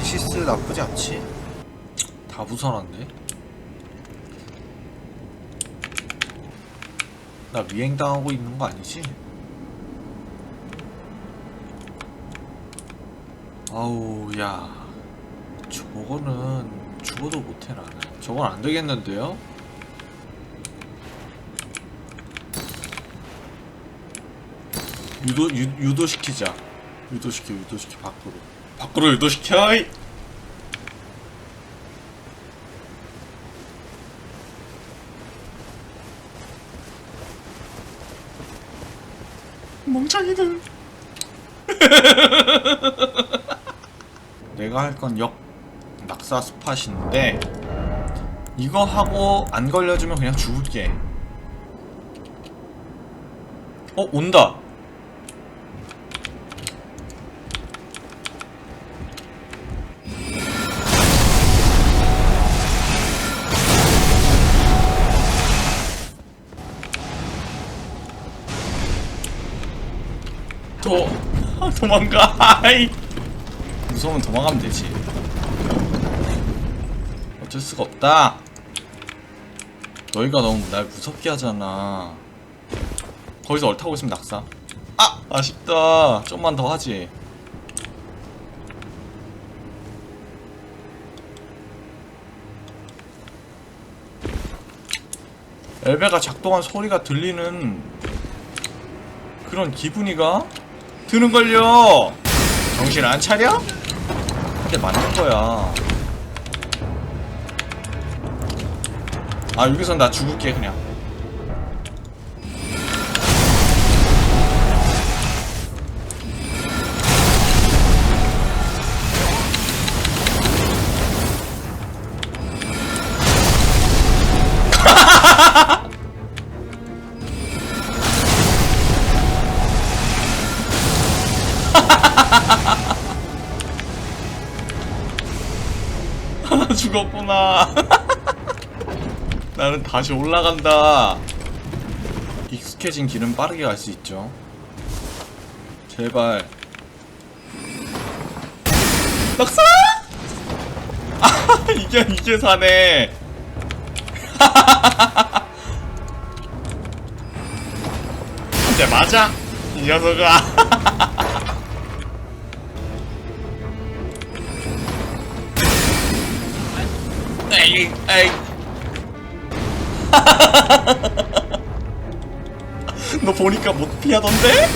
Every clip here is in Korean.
겐시스 나쁘지 않지. 다 부숴놨네 나 미행당하고 있는 거 아니지? 아우 야. 저거는 죽어도 못해 나는 저건 안 되겠는데요? 유도 유, 유도시키자. 유도시켜 유도시켜 밖으로 밖으로 유도시켜 이. 멍청이들. 내가 할 건 역 낙사 스팟인데 이거 하고 안 걸려주면 그냥 죽을게. 어 온다 도망가. 아이. 무서우면 도망가면 되지. 어쩔 수가 없다. 너희가 너무 날 무섭게 하잖아. 거기서 얼타고 있으면 낙사. 아! 아쉽다. 좀만 더 하지. 엘베가 작동한 소리가 들리는 그런 기분이가 드는걸요. 정신 안 차려? 근데 맞는 거야. 아 여기선 나 죽을게 그냥 죽었구나. 나는 다시 올라간다. 익숙해진 길은 빠르게 갈 수 있죠. 제발. 낙사! 아 이게 이게 사네. 근데 맞아 이 녀석아 에이 에이. 너 보니까 못 피하던데?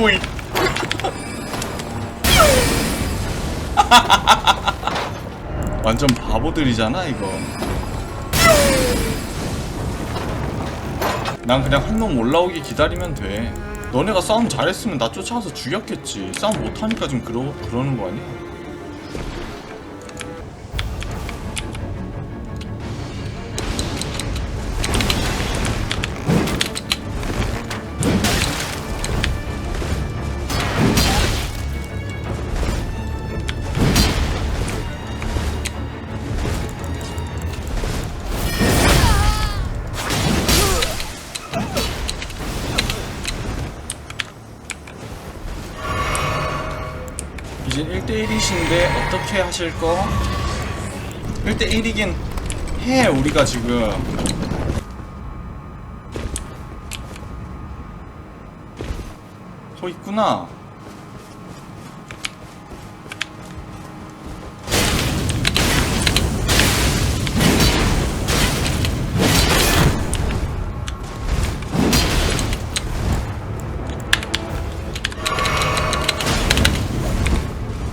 오이. 완전 바보들이잖아 이거. 난 그냥 한 놈 올라오기 기다리면 돼. 너네가 싸움 잘했으면 나 쫓아와서 죽였겠지. 싸움 못하니까 좀 그러, 그러는 거 아니야? 이제 1대1이신데 어떻게 하실 거? 1대1이긴 해 우리가 지금 서 있구나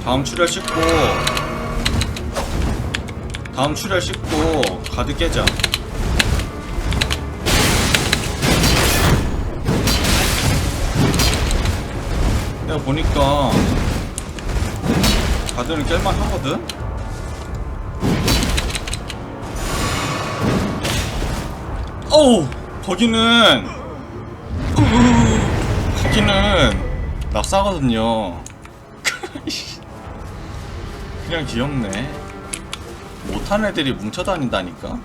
다음 출혈 씻고 다음 출혈 씻고 가드 깨자. 내가 보니까 가드는 깰만 하거든? 어우 거기는 거기는 낙사거든요 그냥 귀엽네. 못한 애들이 뭉쳐 다닌다니까